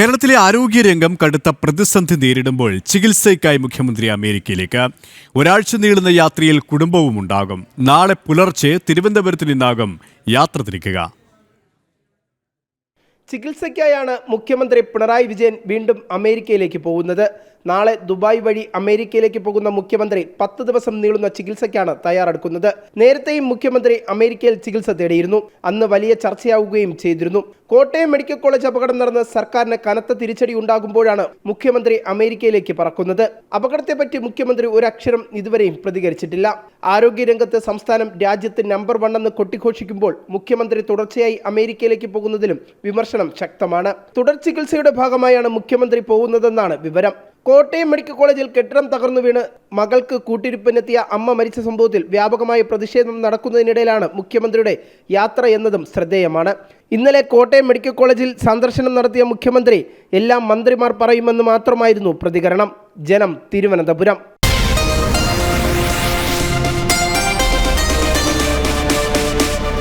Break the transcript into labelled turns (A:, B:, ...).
A: കേരളത്തിലെ ആരോഗ്യരംഗം കടുത്ത പ്രതിസന്ധി നേരിടുമ്പോൾ ചികിത്സയ്ക്കായി മുഖ്യമന്ത്രി അമേരിക്കയിലേക്ക്. ഒരാഴ്ച നീളുന്ന യാത്രയിൽ കുടുംബവും ഉണ്ടാകും. നാളെ പുലർച്ചെ തിരുവനന്തപുരത്ത് നിന്നാകും യാത്ര തിരിക്കുക.
B: ചികിത്സയ്ക്കായാണ് മുഖ്യമന്ത്രി പിണറായി വിജയൻ വീണ്ടും അമേരിക്കയിലേക്ക് പോകുന്നത്. നാളെ ദുബായ് വഴി അമേരിക്കയിലേക്ക് പോകുന്ന മുഖ്യമന്ത്രി പത്ത് ദിവസം നീളുന്ന ചികിത്സയ്ക്കാണ് തയ്യാറെടുക്കുന്നത്. നേരത്തെയും മുഖ്യമന്ത്രി അമേരിക്കയിൽ ചികിത്സ തേടിയിരുന്നു. അന്ന് വലിയ ചർച്ചയാവുകയും ചെയ്തിരുന്നു. കോട്ടയം മെഡിക്കൽ കോളേജ് അപകടം നടന്ന് സർക്കാരിന് കനത്ത തിരിച്ചടി ഉണ്ടാകുമ്പോഴാണ് മുഖ്യമന്ത്രി അമേരിക്കയിലേക്ക് പറക്കുന്നത്. അപകടത്തെപ്പറ്റി മുഖ്യമന്ത്രി ഒരക്ഷരം ഇതുവരെയും പ്രതികരിച്ചിട്ടില്ല. ആരോഗ്യരംഗത്ത് സംസ്ഥാനം രാജ്യത്ത് നമ്പർ വൺ എന്ന് കൊട്ടിഘോഷിക്കുമ്പോൾ മുഖ്യമന്ത്രി തുടർച്ചയായി അമേരിക്കയിലേക്ക് പോകുന്നതിലും വിമർശനം ശക്തമാണ്. തുടർ ചികിത്സയുടെ ഭാഗമായാണ് മുഖ്യമന്ത്രി പോകുന്നതെന്നാണ് വിവരം. കോട്ടയം മെഡിക്കൽ കോളേജിൽ കെട്ടിടം തകർന്നു വീണ് മകൾക്ക് കൂട്ടിരിപ്പിനെത്തിയ അമ്മ മരിച്ച സംഭവത്തിൽ വ്യാപകമായ പ്രതിഷേധം നടക്കുന്നതിനിടയിലാണ് മുഖ്യമന്ത്രിയുടെ യാത്ര എന്നതും ശ്രദ്ധേയമാണ്. ഇന്നലെ കോട്ടയം മെഡിക്കൽ കോളേജിൽ സന്ദർശനം നടത്തിയ മുഖ്യമന്ത്രി എല്ലാ മന്ത്രിമാർ പറയുമെന്ന് മാത്രമായിരുന്നു പ്രതികരണം. ജനം തിരുവനന്തപുരം.